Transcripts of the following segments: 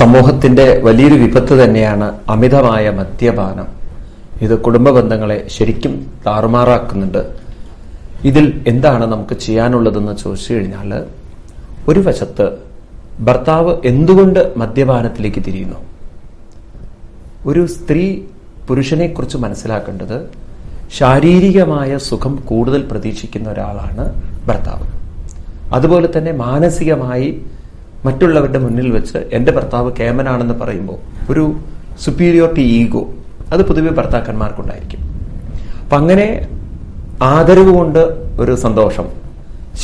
സമൂഹത്തിന്റെ വലിയൊരു വിപത്ത് തന്നെയാണ് അമിതമായ മദ്യപാനം. ഇത് കുടുംബ ബന്ധങ്ങളെ ശരിക്കും താറുമാറാക്കുന്നുണ്ട്. ഇതിൽ എന്താണ് നമുക്ക് ചെയ്യാനുള്ളതെന്ന് ചോദിച്ചു കഴിഞ്ഞാൽ ഒരു വശത്ത് ഭർത്താവ് എന്തുകൊണ്ട് മദ്യപാനത്തിലേക്ക് തിരിയുന്നു? ഒരു സ്ത്രീ പുരുഷനെക്കുറിച്ച് മനസ്സിലാക്കേണ്ടത് ശാരീരികമായ സുഖം കൂടുതൽ പ്രതീക്ഷിക്കുന്ന ഒരാളാണ് ഭർത്താവ്. അതുപോലെ തന്നെ മാനസികമായി മറ്റുള്ളവരുടെ മുന്നിൽ വെച്ച് എന്റെ ഭർത്താവ് കേമനാണെന്ന് പറയുമ്പോൾ ഒരു സുപ്പീരിയോറിറ്റി ഈഗോ അത് പൊതുവെ ഭർത്താക്കന്മാർക്കുണ്ടായിരിക്കും. അപ്പം അങ്ങനെ ആദരവ് കൊണ്ട് ഒരു സന്തോഷം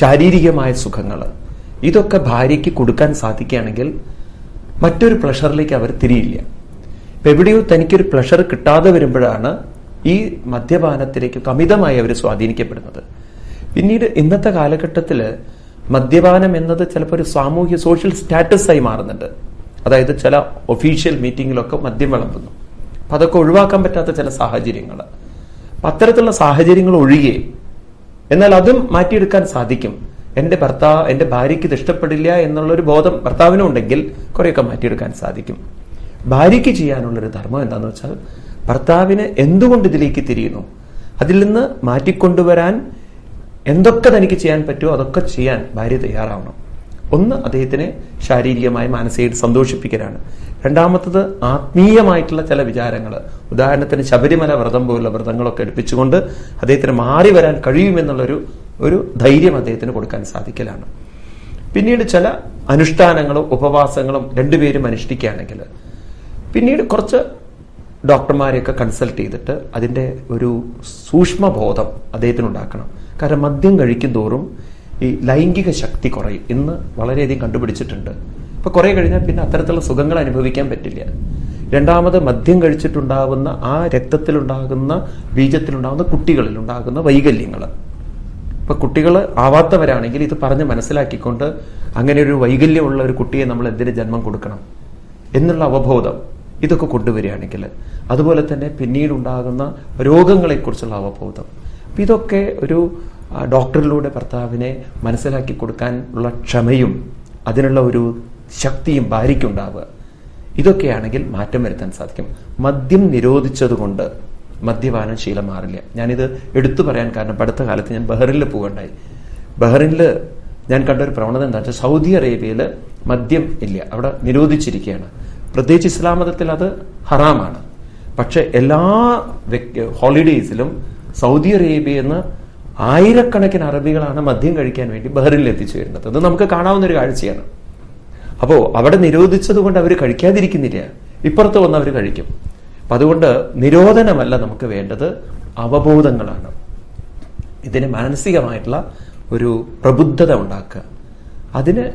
ശാരീരികമായ സുഖങ്ങൾ ഇതൊക്കെ ഭാര്യയ്ക്ക് കൊടുക്കാൻ സാധിക്കുകയാണെങ്കിൽ മറ്റൊരു പ്ലഷറിലേക്ക് അവർ തിരിയില്ല. ഇപ്പൊ എവിടെയോ തനിക്കൊരു പ്ലഷർ കിട്ടാതെ വരുമ്പോഴാണ് ഈ മദ്യപാനത്തിലേക്ക് അമിതമായി അവർ സ്വാധീനിക്കപ്പെടുന്നത്. പിന്നീട് ഇന്നത്തെ കാലഘട്ടത്തിൽ മദ്യപാനം എന്നത് ചിലപ്പോൾ ഒരു സാമൂഹ്യ സോഷ്യൽ സ്റ്റാറ്റസ് ആയി മാറുന്നുണ്ട്. അതായത് ചില ഒഫീഷ്യൽ മീറ്റിങ്ങിലൊക്കെ മദ്യം വിളമ്പുന്നു. അപ്പൊ അതൊക്കെ ഒഴിവാക്കാൻ പറ്റാത്ത ചില സാഹചര്യങ്ങൾ. അപ്പൊ അത്തരത്തിലുള്ള സാഹചര്യങ്ങൾ ഒഴികെ എന്നാൽ അതും മാറ്റിയെടുക്കാൻ സാധിക്കും. എന്റെ ഭർത്താവ് എന്റെ ഭാര്യയ്ക്ക് ഇത് ഇഷ്ടപ്പെടില്ല എന്നുള്ളൊരു ബോധം ഭർത്താവിനും ഉണ്ടെങ്കിൽ കുറെയൊക്കെ മാറ്റിയെടുക്കാൻ സാധിക്കും. ഭാര്യയ്ക്ക് ചെയ്യാനുള്ളൊരു ധർമ്മം എന്താന്ന് വെച്ചാൽ ഭർത്താവിന് എന്തുകൊണ്ട് ഇതിലേക്ക് തിരിയുന്നു? അതിൽ നിന്ന് മാറ്റിക്കൊണ്ടുവരാൻ എന്തൊക്കെ തനിക്ക് ചെയ്യാൻ പറ്റുമോ അതൊക്കെ ചെയ്യാൻ ഭാര്യ തയ്യാറാവണം. ഒന്ന് അദ്ദേഹത്തിനെ ശാരീരികമായി മാനസികമായിട്ട് സന്തോഷിപ്പിക്കലാണ്. രണ്ടാമത്തത് ആത്മീയമായിട്ടുള്ള ചില വിചാരങ്ങൾ ഉദാഹരണത്തിന് ശബരിമല വ്രതം പോലുള്ള വ്രതങ്ങളൊക്കെ എടുപ്പിച്ചുകൊണ്ട് അദ്ദേഹത്തിന് മാറി വരാൻ കഴിയുമെന്നുള്ളൊരു ഒരു ധൈര്യം അദ്ദേഹത്തിന് കൊടുക്കാൻ സാധിക്കലാണ്. പിന്നീട് ചില അനുഷ്ഠാനങ്ങളും ഉപവാസങ്ങളും രണ്ടുപേരും അനുഷ്ഠിക്കുകയാണെങ്കിൽ പിന്നീട് കുറച്ച് ഡോക്ടർമാരെയൊക്കെ കൺസൾട്ട് ചെയ്തിട്ട് അതിന്റെ ഒരു സൂക്ഷ്മബോധം അദ്ദേഹത്തിന് ഉണ്ടാക്കണം കാരണം മദ്യം കഴിക്കും തോറും ഈ ലൈംഗിക ശക്തി കുറയും ഇന്ന് വളരെയധികം കണ്ടുപിടിച്ചിട്ടുണ്ട്. ഇപ്പൊ കുറെ കഴിഞ്ഞാൽ പിന്നെ അത്തരത്തിലുള്ള സുഖങ്ങൾ അനുഭവിക്കാൻ പറ്റില്ല. രണ്ടാമത് മദ്യം കഴിച്ചിട്ടുണ്ടാകുന്ന ആ രക്തത്തിലുണ്ടാകുന്ന ബീജത്തിലുണ്ടാകുന്ന കുട്ടികളിൽ ഉണ്ടാകുന്ന വൈകല്യങ്ങൾ ഇപ്പൊ കുട്ടികൾ ആവാത്തവരാണെങ്കിൽ ഇത് പറഞ്ഞ് മനസ്സിലാക്കിക്കൊണ്ട് അങ്ങനെ ഒരു വൈകല്യമുള്ള ഒരു കുട്ടിയെ നമ്മൾ എന്തിന് ജന്മം കൊടുക്കണം എന്നുള്ള അവബോധം ഇതൊക്കെ കൊണ്ടുവരികയാണെങ്കിൽ. അതുപോലെ തന്നെ പിന്നീടുണ്ടാകുന്ന രോഗങ്ങളെക്കുറിച്ചുള്ള അവബോധം. അപ്പം ഇതൊക്കെ ഒരു ഡോക്ടറിലൂടെ ഭർത്താവിനെ മനസ്സിലാക്കി കൊടുക്കാൻ ഉള്ള ക്ഷമയും അതിനുള്ള ഒരു ശക്തിയും ഭാര്യയ്ക്കുണ്ടാവുക. ഇതൊക്കെയാണെങ്കിൽ മാറ്റം വരുത്താൻ സാധിക്കും. മദ്യം നിരോധിച്ചതുകൊണ്ട് മദ്യപാനം ശീലം മാറില്ല. ഞാനിത് എടുത്തു പറയാൻ കാരണം അടുത്ത കാലത്ത് ഞാൻ ബഹ്റിനിൽ പോകണ്ടായി. ബഹ്റിനിൽ ഞാൻ കണ്ട ഒരു പ്രവണത എന്താ വെച്ചാൽ സൗദി അറേബ്യയിൽ മദ്യം ഇല്ല. അവിടെ നിരോധിച്ചിരിക്കുകയാണ്. പ്രത്യേകിച്ച് ഇസ്ലാം മതത്തിൽ അത് ഹറാമാണ്. പക്ഷെ എല്ലാ ഹോളിഡേയ്സിലും സൗദി അറേബ്യയിൽ നിന്ന് ആയിരക്കണക്കിന് അറബികളാണ് മദ്യം കഴിക്കാൻ വേണ്ടി ബഹ്റിനിൽ എത്തിച്ചു വരുന്നത്. അത് നമുക്ക് കാണാവുന്ന ഒരു കാഴ്ചയാണ്. അപ്പോൾ അവിടെ നിരോധിച്ചത് കൊണ്ട് അവർ കഴിക്കാതിരിക്കുന്നില്ല. ഇപ്പുറത്ത് വന്ന് അവർ കഴിക്കും. അപ്പൊ അതുകൊണ്ട് നിരോധനമല്ല നമുക്ക് വേണ്ടത് അവബോധങ്ങളാണ്. ഇതിന് മാനസികമായിട്ടുള്ള ഒരു പ്രബുദ്ധത ഉണ്ടാക്കുക. അതിന്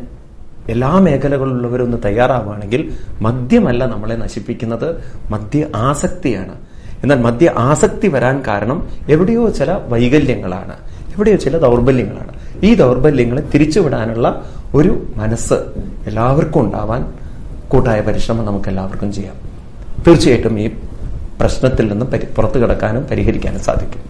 എല്ലാ മേഖലകളിലുള്ളവരൊന്ന് തയ്യാറാവുകയാണെങ്കിൽ മദ്യമല്ല നമ്മളെ നശിപ്പിക്കുന്നത്. മദ്യ ആസക്തിയാണ്. എന്നാൽ മദ്യ ആസക്തി വരാൻ കാരണം എവിടെയോ ചില വൈകല്യങ്ങളാണ്. എവിടെയോ ചില ദൗർബല്യങ്ങളാണ്. ഈ ദൗർബല്യങ്ങളെ തിരിച്ചുവിടാനുള്ള ഒരു മനസ്സ് എല്ലാവർക്കും ഉണ്ടാവാൻ കൂട്ടായ പരിശ്രമം നമുക്ക് എല്ലാവർക്കും ചെയ്യാം. തീർച്ചയായിട്ടും ഈ പ്രശ്നത്തിൽ നിന്ന് പുറത്തു കിടക്കാനും പരിഹരിക്കാനും സാധിക്കും.